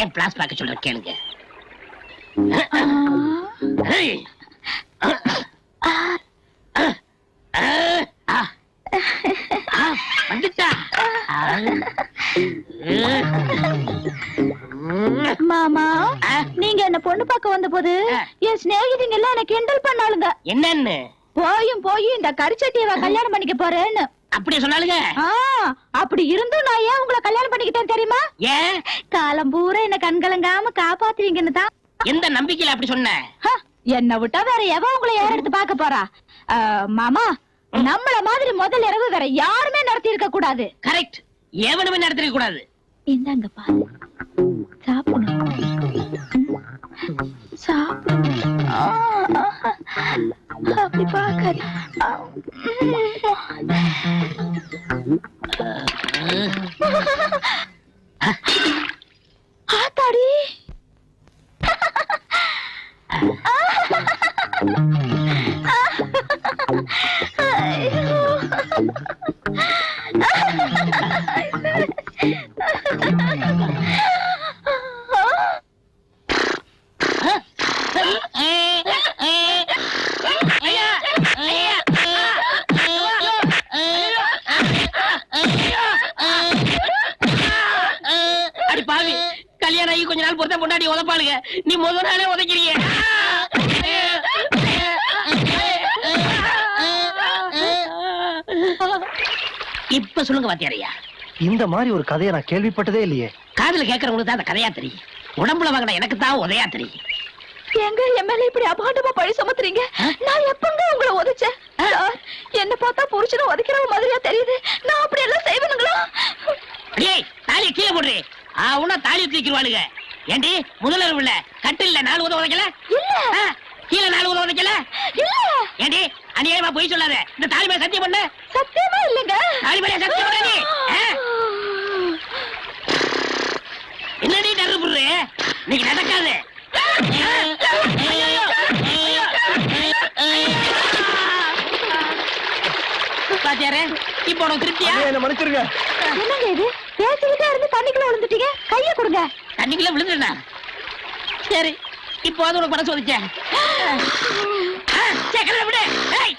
என் பிளாஸ் பார்க்க சொல்ற கேளுங்க. மாமா. நீங்க என்ன பொண்ணு பார்க்க வந்த போது. என் சிநேகிதிங்க எல்லாம் என்ன கிண்டல் பண்ணாளுங்க. என்னன்னு? போயும் போய் இந்த கரிச்சட்டியவ கல்யாணம் பண்ணிக்க போறேன்னு. அப்படியே சொன்னாலுங்க ஆ, அப்படி இருந்தும் நான் ஏன் உங்களை கல்யாணம் பண்ணிக்கிட்டேன் தெரியுமா? ஏன் காலம் பூரா என்ன கண்கலங்காம காப்பாத்துவீங்கன்னு தான். எந்த நம்பிக்கையில அப்படி சொன்ன? ஹ, என்னை விட்டா வேற எவ உங்களை யார் எடுத்து பார்க்க போறா? மாமா நம்மள மாதிரி முதல் இரவு வேற யாருமே நடத்தி இருக்க கூடாது. கரெக்ட் எவனுமே நடத்திருக்க கூடாது. இந்தாங்க பாரு. சாப்பிடணும். சாப்பிடணும். ஆ, ஆ. Ha ha ha! கொஞ்ச நாள் பொறுத்த பொண்டாடி உதப்பாளுங்க. நீ முத நாளே உதைக்கிறீங்க. இப்ப சொல்லுங்க வாத்தியாரையா. இந்த மாதிரி ஒரு கதையை நான் கேள்விப்பட்டதே இல்லையே. காதுல கேட்கறவங்களுக்கு தான் அந்த கதையா தெரியும். உடம்புல வாங்கின எனக்கு தான் உதையா தெரியும். எங்க என் மேல இப்படி அபாண்டமா பழி சுமத்துறீங்க? நான் எப்பங்க உங்களை உதைச்சேன்? என்ன பார்த்தா புருஷனை உதைக்கிற மாதிரியா தெரியுது. நான் அப்படி எல்லாம் செய்வனுங்களா டேய் தாலிய கீழே போடுறே. ஆ உன்னா தாலி தூக்கிடுவாளுங்க ஏண்டி முதல்ல இல்ல. கட்டு இல்ல நாலு உதவ உதைக்கல? கீழே நாலு உதவ உதைக்கல? இல்ல. ஏண்டி அநியாயமா போய் சொல்லாத. இந்த தாலி மேல சத்தியம் பண்ணு. சத்தியமா இல்லங்க? தாலி மேல சத்தியம் பண்ணு? என்னடி டர்ரு புடுறு இன்னைக்கு நடக்காது. பாத்தியாரே இப்போ உனக்கு திருப்தியா? என்ன மன்னிச்சிருங்க. என்னங்க இது? பேசிக்கிட்டே தண்ணிக்குள்ள விழுந்துடா சரி இப்போ உனக்கு பணம் சோதிச்சேன். விடு. ஏய்,